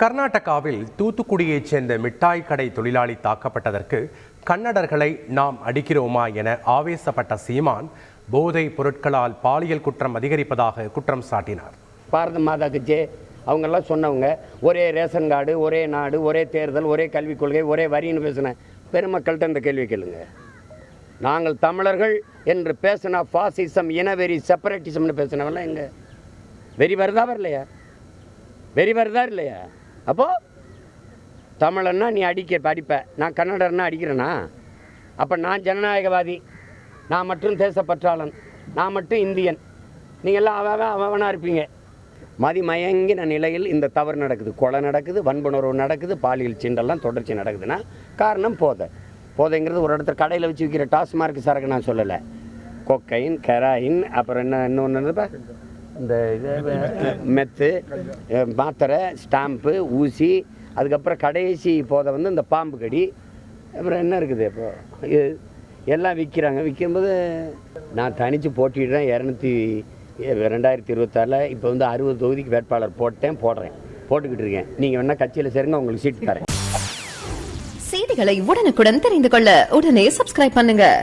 கர்நாடகாவில் தூத்துக்குடியைச் சேர்ந்த மிட்டாய் கடை தொழிலாளி தாக்கப்பட்டதற்கு கன்னடர்களை நாம் அடிக்கிறோமா என ஆவேசப்பட்ட சீமான் போதைப் பொருட்களால் பாலியல் குற்றம் அதிகரிப்பதாக குற்றம் சாட்டினார். பாரத மாதா கட்சி அவங்கெல்லாம் சொன்னவங்க ஒரே ரேஷன் கார்டு ஒரே நாடு ஒரே தேர்தல் ஒரே கல்விக் கொள்கை ஒரே வரின்னு பேசின பெருமக்கள்கிட்ட இந்த கேள்வி கேளுங்க. நாங்கள் தமிழர்கள் என்று பேசினா ஃபாசிசம் இனவெறி செப்பரேட்டிசம்னு பேசினவெல்லாம் எங்கே? வெறி வருதா வரலையா? வெறி வருதா இல்லையா? அப்போது தமிழன்னா நீ அடிக்க அடிப்ப நான் கன்னடர்னா அடிக்கிறேனா? அப்போ நான் ஜனநாயகவாதி. நான் மட்டும் தேசப்பற்றாளன். நான் மட்டும் இந்தியன். நீங்கள்லாம் அவன் அவனாக இருப்பீங்க. மதிமயங்கின நிலையில் இந்த தவறு நடக்குது. கொலை நடக்குது வன்புணர்வு நடக்குது பாலியல் சீண்டெல்லாம் தொடர்ச்சி நடக்குதுன்னா காரணம் போதை. போதைங்கிறது ஒரு இடத்துல கடையில் வச்சு விற்கிற டாஸ்மார்க் சரக்கு நான் சொல்லலை. கொக்கைன் கெராயின் அப்புறம் என்ன இன்னொன்று இந்த இது மெத்து மாத்திரை ஸ்டாம்ப்பு ஊசி அதுக்கப்புறம் கடைசி போதை வந்து இந்த பாம்பு கடி. அப்புறம் என்ன இருக்குது இப்போ? இது எல்லாம் விற்கிறாங்க விற்கும்போது நான் தனித்து போட்டிடுறேன். இரநூத்தி ரெண்டாயிரத்தி இருபத்தாறில் இப்போ வந்து அறுபது தொகுதிக்கு வேட்பாளர் போட்டேன் போடுறேன். போட்டுக்கிட்டு இருக்கேன். நீங்கள் வேணால் கட்சியில் சேருங்க உங்களுக்கு சீட்டு தரேன். செய்திகளை உடனுக்குடன் தெரிந்து கொள்ள உடனே சப்ஸ்கிரைப் பண்ணுங்கள்